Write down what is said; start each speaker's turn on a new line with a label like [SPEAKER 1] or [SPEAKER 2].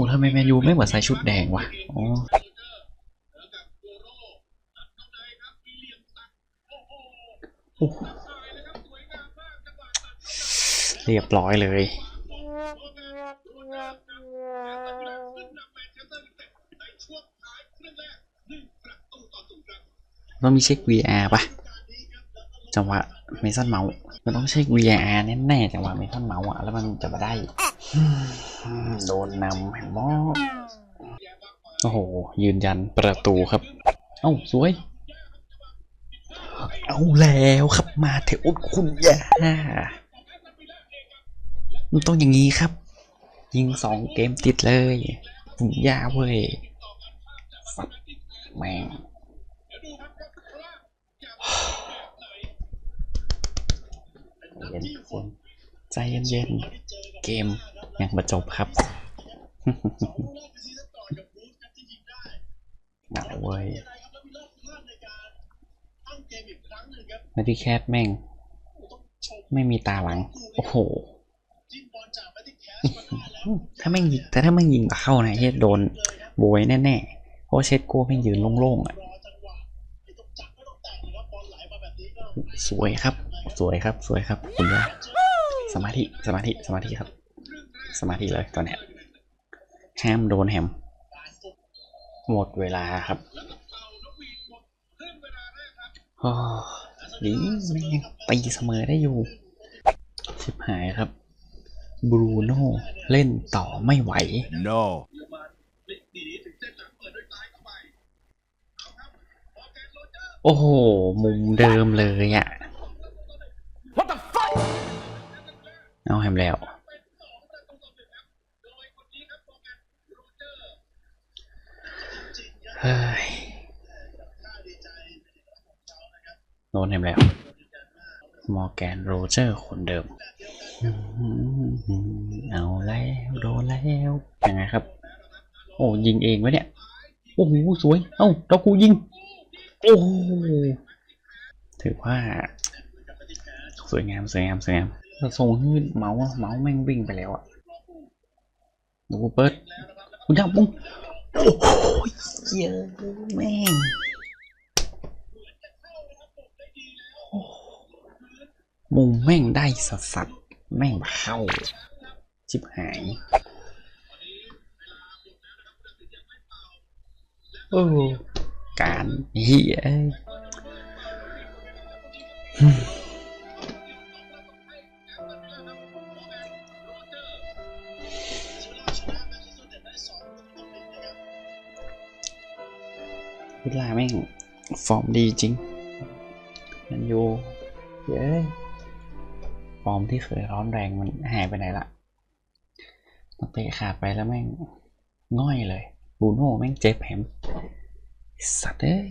[SPEAKER 1] อ้ทำไมแมนยูไม่เหมือนใส่ชุดแดงวะอ๋อโอ้โหเรียบร้อยเลยต้องมีเช็ค VR ปะจังหวะเมสันเมาส์ มันต้องเช็ค VR แน่ๆจังหวะเมสันเมาส์อะแล้วมันจะมาได้ โดนนำแห่งมอโอ้โห ยืนยันประตูครับ เอ้า สวย เอาแล้วครับมาเถอะคุณยามันต้องอย่างนี้ครับ ยิงสองเกมติดเลยคุณยาเว้ยแม่ง เย็นๆคนใจเย็นๆเกมยังมาจบครับหนาวเว้ยมาที่แคทแม่ง ไม่มีตาหลัง โอ้โห ถ้าแม่งยิงแต่ถ้าแม่งยิงมาเข้านะเฮียโดนโบยแน่ๆ เพราะว่าเช็ดโก้แม่งยืนโล่งๆอะ สวยครับ สวยครับ สวยครับ คุณย่าสมาธิสมาธิสมาธิครับ สมาธิเลยตอนเนี้ยแฮมโดนแฮมหมดเวลาครับโอ้ดีแม่งตีเสมอได้อยู่ชิบหายครับบรูโน่เล่นต่อไม่ไหว
[SPEAKER 2] No.
[SPEAKER 1] โอ้โห มุมเดิมเลยอะ่ะ เอาแฮมแล้วเฮ้ยโดนแฮมแล้ว มอร์แกนโรเจอร์คนเดิม เอาแล้ว โดนแล้ว ยังไงครับ โอ้ยิงเองวะเนี่ย โอ้โห สวย เอ้าเรากูยิง โอ้ถือว่า สวยงาม สวยงาม สวยงาม เราทรงฮืดเมาส์เมาส์แม่งวิ่งไปแล้วอะดูเปิดคุณจับปุ้งโอ้โหเยอะแม่งมุมแม่งได้สัสสัสแม่งเข้าชิบหายโอ้การเฮีย วิลาแม่ง ฟอร์มดีจริงมันอยู่เย้ยฟอร์มที่เคยร้อนแรงมันหายไปไหนละนักเตะขาดไปแล้วแม่ง ง่อยเลย บูโน่แม่งเจ็บแหมสัตว์เอ้ย